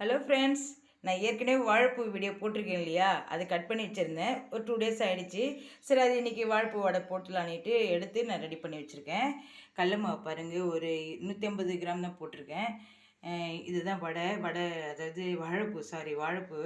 Hello friends நான் ஏற்கனவே வாழைப்பூ வீடியோ போட்டிருக்கேன் இல்லையா? அது கட் பண்ணி வச்சுருந்தேன். ஒரு டூ டேஸ் ஆகிடுச்சு சரி அது இன்றைக்கி வாழைப்பூ வடை போட்டலான்ட்டு எடுத்து நான் ரெடி பண்ணி வச்சுருக்கேன். கடல மாவு பாருங்கள் ஒரு நூற்றி ஐம்பது கிராம் தான் போட்டிருக்கேன். இதுதான் வடை வடை அதாவது வாழைப்பூ சாரி வாழைப்பூ.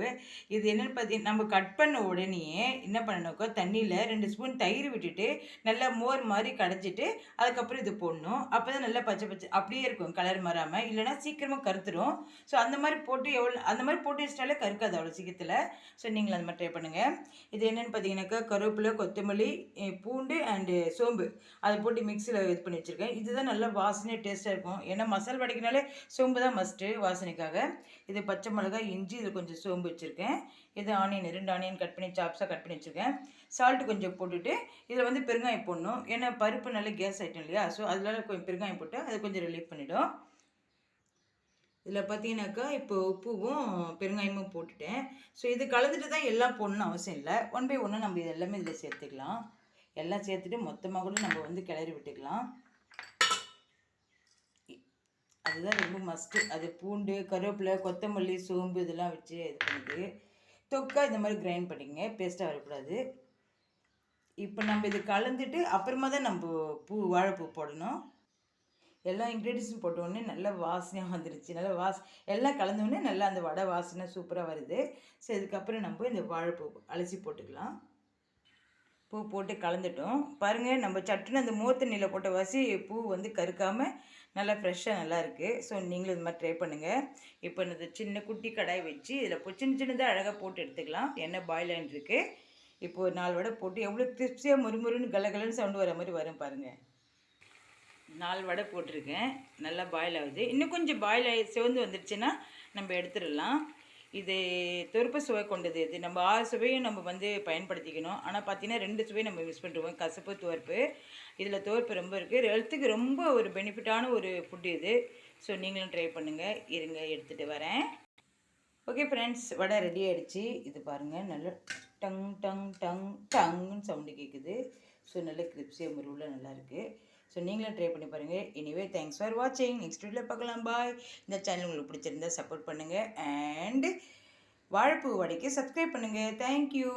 இது என்னென்னு பார்த்தீங்கன்னா நம்ம கட் பண்ண உடனேயே என்ன பண்ணணுக்கோ தண்ணியில் ரெண்டு ஸ்பூன் தயிர் விட்டுட்டு நல்லா மோர் மாதிரி கடைஞ்சிட்டு அதுக்கப்புறம் இது போடணும். அப்போ தான் நல்லா பச்சை பச்சை அப்படியே இருக்கும் கலர் மாறாமல் இல்லைன்னா சீக்கிரமாக கருத்துரும். ஸோ அந்த மாதிரி போட்டு எவ்வளோ அந்த மாதிரி போட்டு வச்சிட்டாலே கருக்காது அவ்வளோ சீக்கிரத்தில். ஸோ நீங்கள் அந்த மாதிரி ட்ரை பண்ணுங்கள் இது என்னென்னு பார்த்தீங்கன்னாக்கா கருவேப்பிலை கொத்தமல்லி பூண்டு அண்டு சோம்பு. அதை போட்டு மிக்சியில் இது பண்ணி வச்சுருக்கேன். இதுதான் நல்லா வாசனையாக டேஸ்ட்டாக இருக்கும். ஏன்னா மசால் வடைக்கினாலே சோம்பு தான் மஸ்ட்டு வாசனைக்காக இது பச்சை மிளகாய் இஞ்சி இதில் கொஞ்சம் சோம்பு வச்சுருக்கேன். இது ஆனியன் ரெண்டு ஆனியன் கட் பண்ணி சாப்ஸாக கட் பண்ணி வச்சுருக்கேன். சால்ட்டு கொஞ்சம் போட்டுட்டு இதில் வந்து பெருங்காயம் போடணும். ஏன்னா பருப்பு நல்ல கேஸ் ஐட்டம் இல்லையா? ஸோ அதனால கொஞ்சம் பெருங்காயம் போட்டு அதை கொஞ்சம் ரிலீஃப் பண்ணிடும். இதில் பார்த்தீங்கன்னாக்கா இப்போ உப்புவும் பெருங்காயமும் போட்டுட்டேன். ஸோ இது கலந்துட்டு தான் எல்லாம் போடணும்னு அவசியம் இல்லை. ஒன் பை ஒன்று நம்ம இது எல்லாமே இதில் சேர்த்துக்கலாம். எல்லாம் சேர்த்துட்டு மொத்தமாக கூட நம்ம வந்து கிளறி விட்டுக்கலாம். அதுதான் ரொம்ப மஸ்ட்டு அது பூண்டு கருவேப்பிலை கொத்தமல்லி சோம்பு இதெல்லாம் வச்சு இது பண்ணுது தொக்கா இந்த மாதிரி கிரைண்ட் பண்ணிக்கங்க. பேஸ்ட்டாக வரக்கூடாது. இப்போ நம்ம இது கலந்துட்டு அப்புறமா தான் நம்ம பூ வாழைப்பூ போடணும். எல்லா இன்க்ரீடியன்ஸும் போட்டோடனே நல்லா நல்ல வாசனையாக வந்துருச்சு. நல்லா வாஸ் எல்லாம் கலந்தோடனே நல்லா அந்த வடை வாசனை சூப்பராக வருது. ஸோ இதுக்கப்புறம் நம்ம இந்த வாழைப்பூ அலசி போட்டுக்கலாம். பூ போட்டு கலந்துட்டோம். பாருங்கள் நம்ம சட்டுன்னு அந்த மூத்தண்ணியில் போட்ட வாசி பூ வந்து கருக்காமல் நல்லா ஃப்ரெஷ்ஷாக நல்லா இருக்குது ஸோ நீங்களும் இது மாதிரி ட்ரை பண்ணுங்கள் இப்போ இந்த சின்ன குட்டி கடாய் வச்சு இதில் இப்போ சின்ன சின்னதாக அழகாக போட்டு எடுத்துக்கலாம். எண்ணெய் பாயில் ஆகிட்டுருக்கு இப்போ ஒரு நாலு வடை போட்டு எவ்வளோ திருப்தியாக முறுமுறுன்னு கலகலன்னு சவுண்டு வர மாதிரி வரும் பாருங்கள் நாலு வடை போட்டிருக்கேன். நல்லா பாயில் ஆகுது. இன்னும் கொஞ்சம் பாயில் ஆகி சிவந்து வந்துடுச்சுன்னா நம்ம எடுத்துடலாம். இது தொருப்ப சுவை கொண்டது. இது நம்ம ஆறு சுவையும் நம்ம வந்து பயன்படுத்திக்கணும். ஆனால் பார்த்தீங்கன்னா ரெண்டு சுவை நம்ம யூஸ் பண்ணுறோம் கசப்பு துவர்ப்பு. இதில் துவர்ப்பு ரொம்ப இருக்குது ஹெல்த்துக்கு ரொம்ப ஒரு பெனிஃபிட்டான ஒரு ஃபுட்டு இது. ஸோ நீங்களும் ட்ரை பண்ணுங்கள் இருங்க எடுத்துகிட்டு வரேன். ஓகே ஃப்ரெண்ட்ஸ் வடை ரெடி ஆகிடுச்சு இது பாருங்கள் நல்ல டங் டங் டங் டங்குன்னு சவுண்டு கேட்குது ஸோ நல்ல கிரிப்ஸி முருவில் நல்லா இருக்குது ஸோ நீங்களும் ட்ரை பண்ணி பாருங்கள் எனிவே தேங்க்ஸ் ஃபார் வாட்சிங் நெக்ஸ்ட் வீட்டில் பார்க்கலாம். பாய் இந்த சேனல் உங்களுக்கு பிடிச்சிருந்தா சப்போர்ட் பண்ணுங்கள் அண்டு வாழைப்பூ வடைக்கு சப்ஸ்கிரைப் பண்ணுங்கள் தேங்க்யூ